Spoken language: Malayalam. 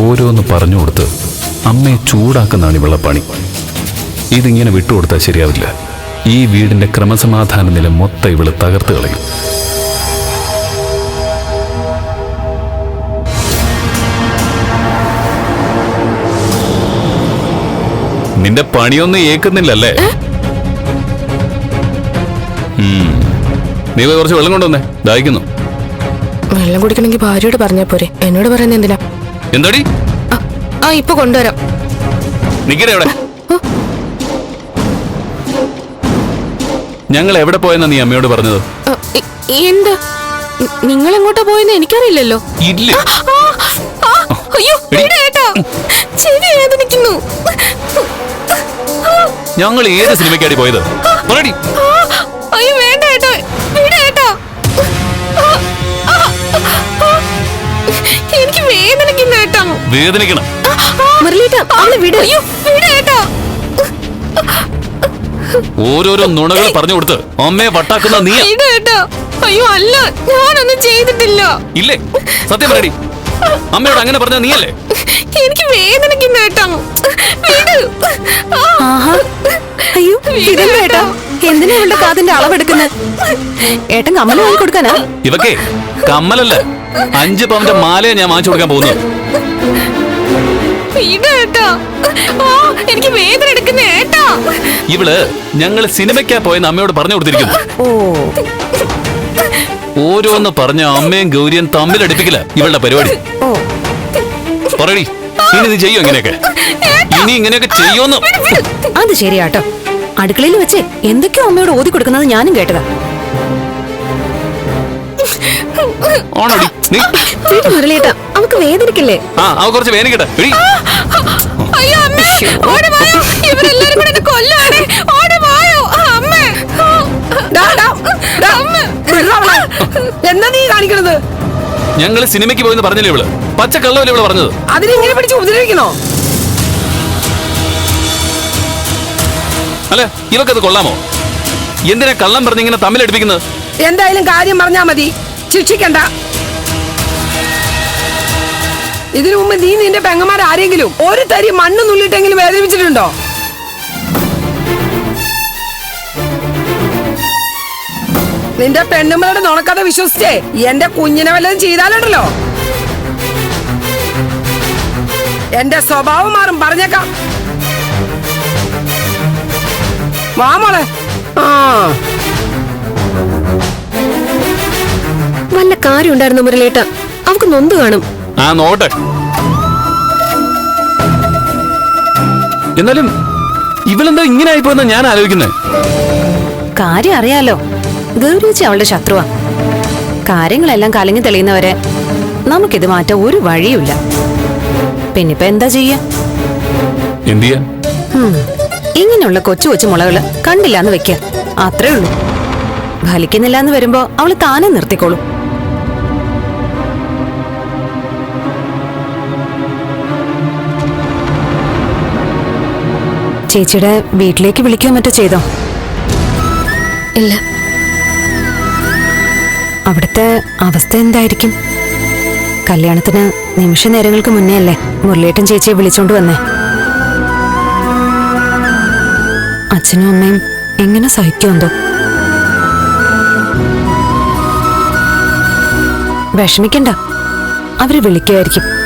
ഓരോന്ന് പറഞ്ഞു കൊടുത്ത് അമ്മയെ ചൂടാക്കുന്നതാണ് ഇവളുടെ പണി. ഇതിങ്ങനെ വിട്ടുകൊടുത്താൽ ശരിയാവില്ല. ഈ വീടിന്റെ ക്രമസമാധാന നില മൊത്തം ഇവൾ തകർത്ത് കളയും. നിന്റെ പണിയൊന്നും ഏക്കുന്നില്ലല്ലേ. നീ കുറച്ച് വെള്ളം കൊണ്ടുവന്നേ. ദാഹിക്കുന്നു. വെള്ളം കുടിക്കണമെങ്കിൽ ഭാര്യയോട് പറഞ്ഞാ പോരെ. എന്നോട് പറയുന്നത് എന്തിനാ? എന്താടി? ആ, ഇപ്പൊ കൊണ്ടുവരാം. നിക്കടെ എവിടെ? ഞങ്ങൾ എവിടെ പോയെന്നാ നീ അമ്മയോട് പറഞ്ഞത്? എന്താ? നിങ്ങൾ എങ്ങോട്ടാ പോയെന്ന് എനിക്കറിയില്ലല്ലോ. ഇല്ല. ഞങ്ങൾ ഏത് സിനിമയ്ക്കാടി പോയത്? പറയടി വേദനിക്കണം. ഓരോരോ നുണകൾ പറഞ്ഞു കൊടുത്ത് അമ്മയെ വട്ടാക്കുന്ന നീ അയ്യോ അല്ല ഞാനൊന്നും ചെയ്തിട്ടില്ല. ഇല്ലേ? സത്യം പറയടി. അമ്മയോട് അങ്ങനെ പറഞ്ഞ നീയല്ലേ? എനിക്ക് വേദനിക്കുന്ന കേട്ടോ വിട്. ആഹാ. അയ്യോ ഏട്ടാ. എന്തിനാ ഇവളുടെ കാതിന്റെ അളവെടുക്കുന്നത് ഏട്ടൻ കമ്മൽ വാങ്ങി കൊടുക്കാനാ? ഇവക്കേ കമ്മലല്ല. അഞ്ച് പവന്റെ മാലയെ ഞാൻ വാങ്ങിച്ചു കൊടുക്കാൻ പോകുന്നു എനിക്ക് വേദന എടുക്കുന്ന ഏട്ടാ. ഇവൾ ഞങ്ങൾ സിനിമയ്ക്കാ പോയെന്ന് അമ്മയോട് പറഞ്ഞു കൊടുത്തിരിക്കുന്നു. ഓരോന്ന് പറഞ്ഞ അമ്മയും ഗൗരിയും തമ്മിലടിപ്പിക്കില്ല ഇവളുടെ പരിപാടി. പറയടി ഇനി നീ ചെയ്യോ ഇങ്ങനെയൊക്കെ? ഇനി ഇങ്ങനെയൊക്കെ ചെയ്യോന്ന്. അത് ശരിയാട്ടോ. അടുക്കളയിൽ വെച്ച് എന്തൊക്കെയോ അമ്മയോട് ഓതി കൊടുക്കുന്നത് ഞാനും കേട്ടതാ. ഞങ്ങൾ മുരളിയേട്ടാ അവക്ക് വേദനിക്കില്ലേ? ആ അവ കുറച്ച് എന്താ നീ കാണിക്കണത്? ഞങ്ങൾ സിനിമയ്ക്ക് പോയെന്ന് പറഞ്ഞില്ലേ ഇവൾ? പച്ച കള്ളവല്ലേ ഇവൾ പറഞ്ഞത്? അതിനെ ഇങ്ങനെ പിടിച്ച് ഉപദ്രവിക്കണോ? അല്ല? ഇവക്കത് കൊള്ളാമോ? എന്തിനാ കള്ളം പറഞ്ഞ് ഇങ്ങനെ തമ്മിലടിപ്പിക്കുന്നത് എന്തായാലും കാര്യം പറഞ്ഞാ മതി. ശിക്ഷിക്കണ്ട. ഇതിനു മുമ്പ് നീ നിന്റെ പെങ്ങന്മാർ ആരെങ്കിലും ഒരു തരി മണ്ണ് നുള്ളിട്ടെങ്കിലും വേദനിപ്പിച്ചിട്ടുണ്ടോ? നിന്റെ പെണ്ണുമ്മളുടെ നുണക്കഥ വിശ്വസിച്ചേ എന്റെ കുഞ്ഞിനെ വല്ലതും ചെയ്താലുണ്ടല്ലോ. എന്റെ സ്വഭാവം മാറും. പറഞ്ഞേക്കാം. വാ മോളെ. ആ. വല്ല കാര്യം ഉണ്ടായിരുന്നു മുരളേട്ട അവക്ക് നൊന്ത് കാണും. ആ നോട്ടെ എന്നാലും ഇവളെന്താ ഇങ്ങനെ ആയിപ്പോയെന്നാ ഞാൻ ആലോചിക്കുന്നത് കാര്യം അറിയാലോ. ഗൗരിച്ചി അവളുടെ ശത്രുവാ. കാര്യങ്ങളെല്ലാം കലങ്ങി തെളിയുന്നവരെ നമുക്കിത് മാറ്റാൻ ഒരു വഴിയുമില്ല. പിന്നിപ്പോ എന്താ ചെയ്യാ? എന്ത് ചെയ്യാ ഹും, ഇങ്ങനെയുള്ള കൊച്ചു കൊച്ചു മുളകൾ കണ്ടില്ലാന്ന് വെക്ക. അത്രേ ഉള്ളൂ. ഫലിക്കുന്നില്ല എന്ന് വരുമ്പോ അവൾ താനെ നിർത്തിക്കോളും. ചേച്ചിയുടെ വീട്ടിലേക്ക് വിളിക്കുകയോ മറ്റോ ചെയ്തോ? ഇല്ല. അവിടുത്തെ അവസ്ഥ എന്തായിരിക്കും? കല്യാണത്തിന് നിമിഷ നേരങ്ങൾക്ക് മുന്നേ അല്ലേ മുരളിയേട്ടൻ ചേച്ചിയെ വിളിച്ചോണ്ട് വന്നേ? അച്ഛനും അമ്മയും എങ്ങനെ സഹിക്കുമെന്തോ വിഷമിക്കണ്ട. അവർ വിളിക്കുമായിരിക്കും